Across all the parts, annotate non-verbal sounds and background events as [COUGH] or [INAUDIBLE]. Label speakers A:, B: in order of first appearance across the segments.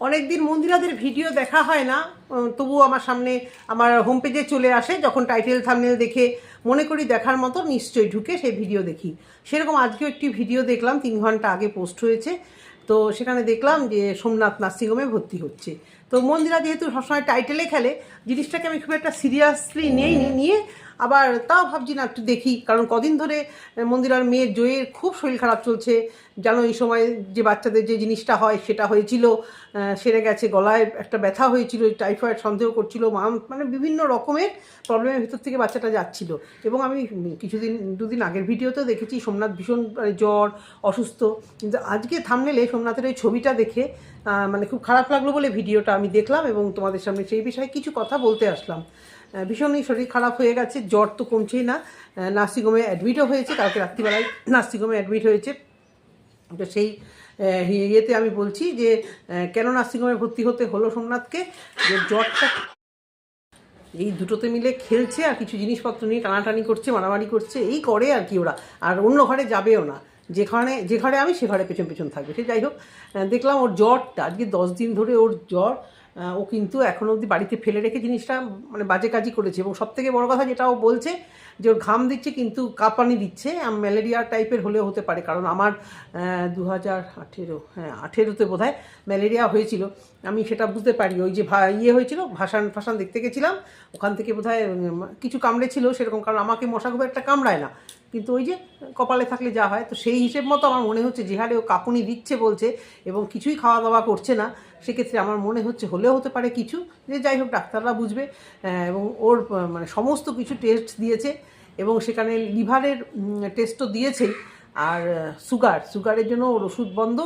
A: অনেকদিন মন্দিরাদের ভিডিও দেখা হয় না তবুও আমার সামনে, আমার হোম পেজে চলে আসে, যখন টাইটেল থামনেল দেখে মনে করি দেখার মতো নিশ্চয়ই ঢুকে সেই ভিডিও দেখি। সেরকম আজকেও একটি ভিডিও দেখলাম, তিন ঘণ্টা আগে পোস্ট হয়েছে। তো সেখানে দেখলাম যে সোমনাথ নার্সিংহোমে ভর্তি হচ্ছে। তো মন্দিরা যেহেতু সবসময় টাইটেলে খেলে, জিনিসটাকে আমি খুব একটা সিরিয়াসলি নেইনি, নিয়ে আবার তাও ভাবছি না, একটু দেখি। কারণ কদিন ধরে মন্দিরার মেয়ের জয়ের খুব শরীর খারাপ চলছে। জানো এই সময় যে বাচ্চাদের যে জিনিসটা হয়, সেটা হয়েছিল সেরে গেছে, গলায় একটা ব্যথা হয়েছিল, টাইফয়েড সন্দেহ করছিল মাম মানে বিভিন্ন রকমের প্রবলেমের ভিতর থেকে বাচ্চাটা যাচ্ছিল। এবং আমি কিছুদিন, দুদিন আগের ভিডিওতেও দেখেছি, সোমনাথ ভীষণ মানে জ্বর, অসুস্থ। কিন্তু আজকে থামনেলে সোমনাথের ওই ছবিটা দেখে মানে খুব খারাপ লাগল বলে ভিডিওটা আমি দেখলাম এবং তোমাদের সামনে সেই বিষয়ে কিছু কথা বলতে আসলাম। ভীষণই শরীর খারাপ হয়ে গেছে, জ্বর তো কমছেই না। নার্সিংহোমে অ্যাডমিটও হয়েছে, কালকে রাত্রিবেলায় নার্সিংহোমে অ্যাডমিট হয়েছে। তো সেই ইয়েতে আমি বলছি যে কেন নার্সিংহোমে ভর্তি হতে হলো সোমনাথকে? যে জ্বরটা এই দুটোতে মিলে খেলছে আর কিছু জিনিসপত্র নিয়ে টানাটানি করছে, মারামারি করছে, এই করে আর কি ওরা। আর অন্য ঘরে যাবেও না। যেখানে, যে ঘরে আমি, সে ঘরে পেছন পেছন থাকবে। সে যাই হোক দেখলাম ওর জ্বরটা, আজকে দশ দিন ধরে ওর জ্বর ও কিন্তু এখনও অবধি বাড়িতে ফেলে রেখে জিনিসটা মানে বাজে কাজই করেছে এবং সব থেকে বড় কথা যেটা ও বলছে যে ওর ঘাম দিচ্ছে কিন্তু কাঁপানি দিচ্ছে ম্যালেরিয়া টাইপের হলেও হতে পারে। কারণ আমার দু হাজার আঠেরো হ্যাঁ আঠেরোতে বোধ হয় ম্যালেরিয়া হয়েছিল। আমি সেটা বুঝতে পারি ওই যে ইয়ে হয়েছিল, ভাসান, ফাসান দেখতে গেছিলাম। ওখান থেকে বোধ কিছু কামড়ে ছিল সেরকম, কারণ আমাকে মশা খুব একটা কামড়ায় না। কিন্তু ওই যে কপালে থাকলে যা হয়, তো সেই হিসেব মতো আমার মনে হচ্ছে যে হারে ও কাঁপুনি দিচ্ছে বলছে এবং কিছুই খাওয়া দাওয়া করছে না। সেক্ষেত্রে আমার মনে হচ্ছে হলেও হতে পারে কিছু। যে যাই হোক, ডাক্তাররা বুঝবে এবং ওর মানে সমস্ত কিছু টেস্ট দিয়েছে এবং সেখানে লিভারের টেস্টও দিয়েছেই। আর সুগার, সুগারের জন্য ওর ওষুধ বন্ধ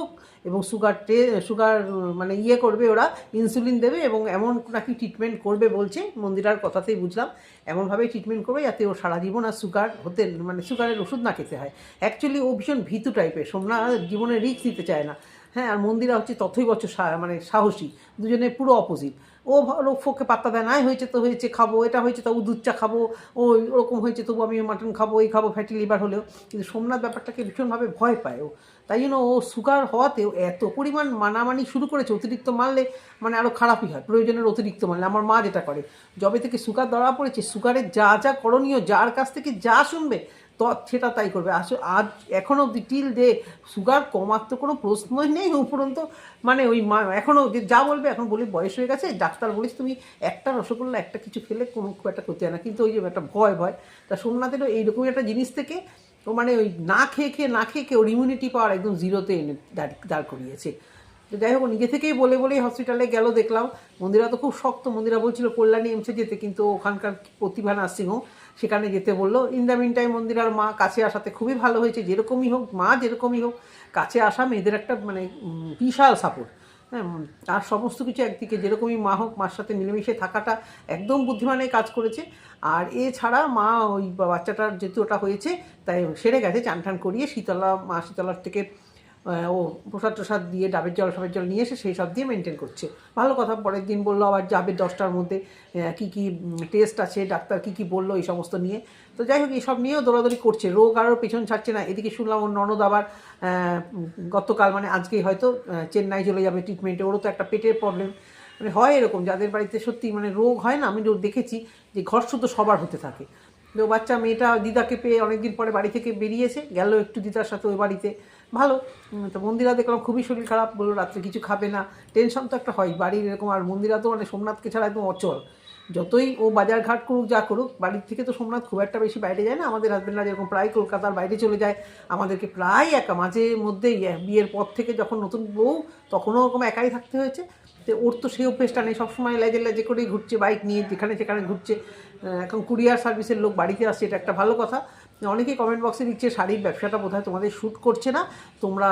A: এবং সুগার টে সুগার মানে ইয়ে করবে ওরা ইনসুলিন দেবে এবং এমন নাকি ট্রিটমেন্ট করবে বলছে, মন্দিরার কথাতেই বুঝলাম। এমনভাবেই ট্রিটমেন্ট করবে যাতে ও সারা জীবন আর সুগার হতে মানে সুগারের ওষুধ না খেতে হয়। অ্যাকচুয়ালি ও ভীষণ ভীতু টাইপের সোমনাথ জীবনে রিস্ক নিতে চায় না। হ্যাঁ আর মন্দিরা হচ্ছে তথই বছর মানে সাহসী। দুজনে পুরো অপোজিট ও লোক ফোকে পাত্তা দেয় নাই হয়েছে তো, হয়েছে, খাব, এটা হয়েছে তবু দুধ চা খাব, ও ওরকম হয়েছে, তবু আমি মাটন খাব, এই খাব ফ্যাটি লিভার হলেও। কিন্তু সোমনাথ ব্যাপারটাকে ভীষণভাবে ভয় পায় ও। তাই জন্য ও সুগার হওয়াতেও এত পরিমাণ মানামানি শুরু করেছে, অতিরিক্ত মারলে মানে আরও খারাপই হয়, প্রয়োজনের অতিরিক্ত মারলে আমার মা যেটা করে, যবে থেকে সুগার ধরা পড়েছে সুগারের যা যা করণীয়, যার কাছ থেকে যা শুনবে তো সেটা তাই করবে। আস আজ এখনও অব্দি টিল ডে সুগার কমার তো কোনো প্রশ্নই নেই উপরন্ত। মানে ওই মা এখনও যা বলবে, এখন বলি বয়স হয়ে গেছে, ডাক্তার বলিস তুমি একটা রসগোল্লা, একটা কিছু খেলে কোনো খুব একটা ক্ষতি হয় না। কিন্তু ওই যে একটা ভয় ভয়, তা সোমনাথেরও এইরকমই একটা জিনিস থেকে ও মানে ওই না খেয়ে খেয়ে, না খেয়ে খেয়ে ওর ইমিউনিটি পাওয়ার একদম জিরোতে এনে দাঁড় দাঁড় করিয়েছে। তো যাই হোক নিজে থেকেই বলে বলেই হসপিটালে গেল, দেখলাম। মন্দিরা তো খুব শক্ত, মন্দিরা বলছিল, কল্যাণী এমসে যেতে। কিন্তু ওখানকার প্রতিভা নার্সিংহোম সেখানে যেতে বলল। ইন দ্য মিন টাইম মন্দিরার মা কাছে আসাতে খুবই ভালো হয়েছে, যেরকমই হোক, মা যেরকমই হোক, কাছে আসা মেয়েদের একটা মানে বিশাল সাপোর্ট হ্যাঁ আর সমস্ত কিছু একদিকে, যেরকমই মা হোক, মার সাথে মিলেমিশে থাকাটা একদম বুদ্ধিমানে কাজ করেছে। আর এছাড়া মা ওই বাচ্চাটার যেহেতু ওটা হয়েছে, তাই সেরে গেছে চান টান করিয়ে শীতলা, মা শীতলার থেকে ও প্রসাদ টসাদ দিয়ে ডাবের জল, সবের জল নিয়ে এসে সেই সব দিয়ে মেনটেন করছে। ভালো কথা, পরের দিন বলল আবার যাবে দশটার মধ্যে কি কি টেস্ট আছে, ডাক্তার কি কি বলল এই সমস্ত নিয়ে। তো যাই হোক এইসব নিয়েও দৌড়াদৌড়ি করছে, রোগ আরও পেছন ছাড়ছে না। এদিকে শুনলাম ওর ননদ আবার গতকাল মানে আজকেই হয়তো চেন্নাই চলে যাবে ট্রিটমেন্টে ওরও তো একটা পেটের প্রবলেম মানে হয় এরকম, যাদের বাড়িতে সত্যি মানে রোগ হয় না, আমি দেখেছি যে ঘর শুদ্ধ সবার হতে থাকে। তো বাচ্চা, মেয়েটা দিদাকে পেয়ে অনেকদিন পরে বাড়ি থেকে বেরিয়েছে, গেল একটু দিদার সাথে ওই বাড়িতে। ভালো। তো মন্দিরা দেখলাম খুবই শরীর খারাপ, বলল রাত্রে কিছু খাবে না। টেনশন তো একটা হয়, বাড়ির এরকম আর মন্দিরা তো মানে সোমনাথকে ছাড়া একদম অচল। যতই ও বাজার ঘাট করুক, যা করুক, বাড়ির থেকে তো সোমনাথ খুব একটা বেশি বাইরে যায় না। আমাদের হাজব্যান্ডরা যেরকম প্রায় কলকাতার বাইরে চলে যায়, আমাদেরকে প্রায় একা মাঝে মধ্যেই বিয়ের পর থেকে যখন নতুন বউ, তখনও ওরকম একাই থাকতে হয়েছে। তো ওর তো সেই অভ্যেসটা নেই, সবসময় লেজে লেজে করেই ঘুরছে, বাইক নিয়ে যেখানে সেখানে ঘুরছে। এখন কুরিয়ার সার্ভিসের লোক বাড়িতে আসছে, এটা একটা ভালো কথা। অনেকেই কমেন্ট বক্সে লিখছে, শাড়ির ব্যবসাটা বোধহয় তোমাদের শ্যুট করছে না। তোমরা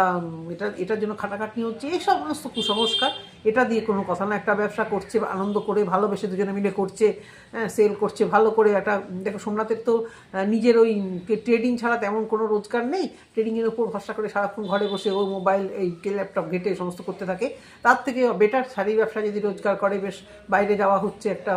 A: এটা, এটার জন্য খাটাখাটনি হচ্ছে। এই সমস্ত কুসংস্কার, এটা দিয়ে কোনো কথা না, একটা ব্যবসা করছে, আনন্দ করে, ভালোবেসে দুজনে মিলে করছে সেল করছে, ভালো করে একটা, দেখো সোমনাথের তো নিজের ওই ট্রেডিং ছাড়া তেমন কোনো রোজগার নেই। ট্রেডিংয়ের ওপর ভরসা করে সারাক্ষণ ঘরে বসে ও মোবাইল এই ল্যাপটপ ঘেটে সমস্ত করতে থাকে। তার থেকে বেটার শাড়ির ব্যবসা যদি রোজগার করে, বেশ বাইরে যাওয়া হচ্ছে একটা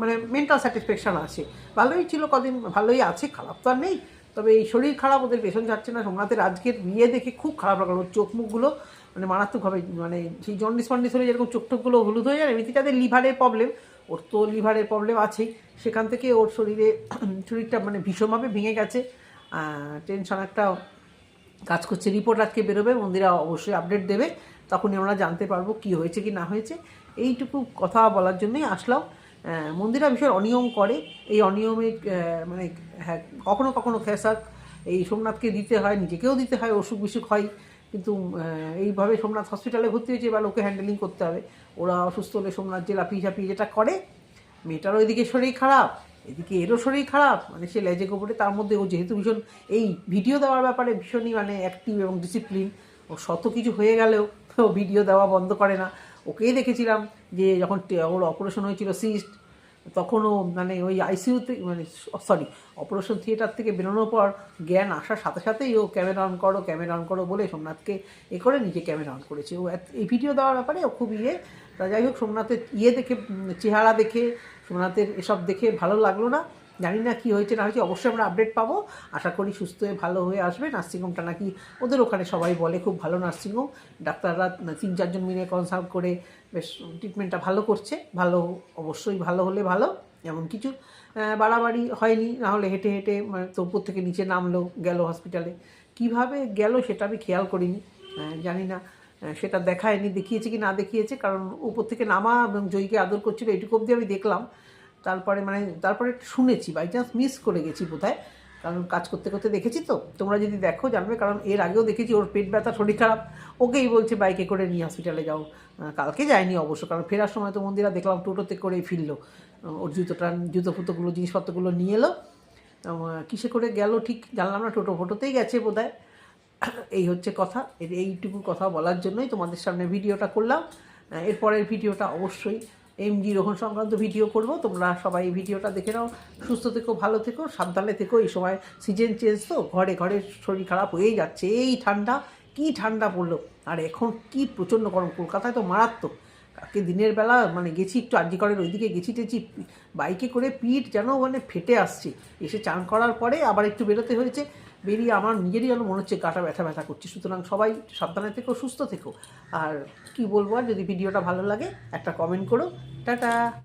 A: মানে মেন্টাল স্যাটিসফ্যাকশান আছে। ভালোই ছিল কদিন, ভালোই আছে, খারাপ তো আর নেই। তবে এই শরীর খারাপ, ওদের পেছন যাচ্ছে না। সোমনাথের আজকের বিয়ে দেখে খুব খারাপ লাগল। চোখ মুখগুলো মানে মারাত্মকভাবে মানে সেই জন্ডিস ফন্ডিস হলে যেরকম চোখ টোকগুলো হলুদ হয়ে যায়, এমনিতে যাদের লিভারের প্রবলেম ওর তো লিভারের প্রবলেম আছেই। সেখান থেকে ওর শরীরে [CLEARS THROAT] শরীরটা মানে ভীষণভাবে ভেঙে গেছে। টেনশন একটা কাজ করছে। রিপোর্ট আজকে বেরোবে, মন্দিরা অবশ্যই আপডেট দেবে। তখনই আমরা জানতে পারব কি হয়েছে কি না হয়েছে। এইটুকু কথা বলার জন্যই আসলাম। মন্দিরা ভীষণ অনিয়ম করে। এই অনিয়মে মানে হ্যাঁ কখনো কখনো খেসাক এই সোমনাথকে দিতে হয়, নিজেকেও দিতে হয়, অসুখ বিসুখ হয়। কিন্তু এইভাবে সোমনাথ হসপিটালে ভর্তি হয়েছে, এবার ওকে হ্যান্ডেলিং করতে হবে। ওরা অসুস্থ হলে সোমনাথ যে লাফিয়ে ঝাঁপিয়ে যেটা করে, মেয়েটারও এদিকে শরীর খারাপ, এদিকে এরও শরীর খারাপ মানে সে লেজে গোবরে, তার মধ্যে ও যেহেতু ভীষণ, এই ভিডিও দেওয়ার ব্যাপারে ভীষণই মানে অ্যাক্টিভ এবং ডিসিপ্লিন ও শত কিছু হয়ে গেলেও ভিডিও দেওয়া বন্ধ করে না। ওকেই দেখেছিলাম যে যখন ওর অপারেশন হয়েছিল সিস্ট তখনও মানে ওই আইসিইউতে মানে সরি অপারেশন থিয়েটার থেকে বেরোনোর পর জ্ঞান আসার সাথে সাথেই ও ক্যামেরা অন করো ক্যামেরা অন করো বলে সোমনাথকে এ করে নিজে ক্যামেরা অন করেছে। ও এই ভিডিও দেওয়ার ব্যাপারে ও খুব ইয়ে। তা যাই হোক, সোমনাথের ইয়ে দেখে চেহারা দেখে, সোমনাথের এসব দেখে ভালো লাগল না। জানি না কি হয়েছে, না হয়েছে, অবশ্যই আমরা আপডেট পাবো। আশা করি সুস্থ হয়ে, ভালো হয়ে আসবে নার্সিংহোমটা নাকি ওদের ওখানে সবাই বলে, খুব ভালো নার্সিংহোম। ডাক্তাররা তিন, চারজন মিলে কনসাল্ট করে বেশ ট্রিটমেন্টটা ভালো করছে। ভালো, অবশ্যই ভালো হলে ভালো, এমন কিছু বাড়াবাড়ি হয়নি। না হলে হেঁটে হেঁটে উপর থেকে নিচে নামলো, গেল হসপিটালে কীভাবে গেল সেটা আমি খেয়াল করিনি জানি না। সেটা দেখায়নি, দেখিয়েছে কি না দেখিয়েছে, কারণ উপর থেকে নামা এবং জয়ীকে আদর করছিল, এইটুকু অবধি আমি দেখলাম। তারপরে মানে তারপরে শুনেছি বাই চান্স মিস করে গেছি বোধহয়। কারণ কাজ করতে করতে দেখেছি তো। তোমরা যদি দেখো, জানবে, কারণ এর আগেও দেখেছি ওর পেট ব্যথা, শরীর খারাপ। ওকেই বলছে বাইকে করে নিয়ে হসপিটালে যাও? কালকে যায়নি অবশ্য, কারণ ফেরার সময় তো মন্দিরা দেখলাম টোটোতে করেই ফিরলো। ওর জুতোটা, জুতো ফুতোগুলো, জিনিসপত্রগুলো নিয়ে এলো। কিসে করে গেল ঠিক জানলাম না, টোটো ফোটোতেই গেছে বোধহয়। এই হচ্ছে কথা। এর এইটুকু কথা বলার জন্যই তোমাদের সামনে ভিডিওটা করলাম। এরপরের ভিডিওটা অবশ্যই এমজি রোহন সংক্রান্ত ভিডিও করব। তোমরা সবাই ভিডিওটা দেখে নাও। সুস্থ থেকো, ভালো থেকো, সাবধানে থেকো। এই সময় সিজন চেঞ্জ তো ঘরে ঘরে শরীর খারাপ হয়েই যাচ্ছে। এই ঠান্ডা, কি ঠান্ডা পড়ল? আর এখন কি প্রচণ্ড গরম? কলকাতায় তো মারাত্মক। কালকে দিনের বেলা মানে গেছি একটু আর্জিকরের ওইদিকে গেছি টেছি, বাইকে করে পিঠ যেন মানে ফেটে আসছে। এসে চান করার পরে আবার একটু বেরোতে হয়েছে। বেরিয়ে আমার নিজেরই যেন মনে হচ্ছে গাটা ব্যথা ব্যথা করছি। সুতরাং সবাই সাবধানে থেকো, সুস্থ থেকো। আর কি বলব আর, যদি ভিডিওটা ভালো লাগে, একটা কমেন্ট করো। টাটা!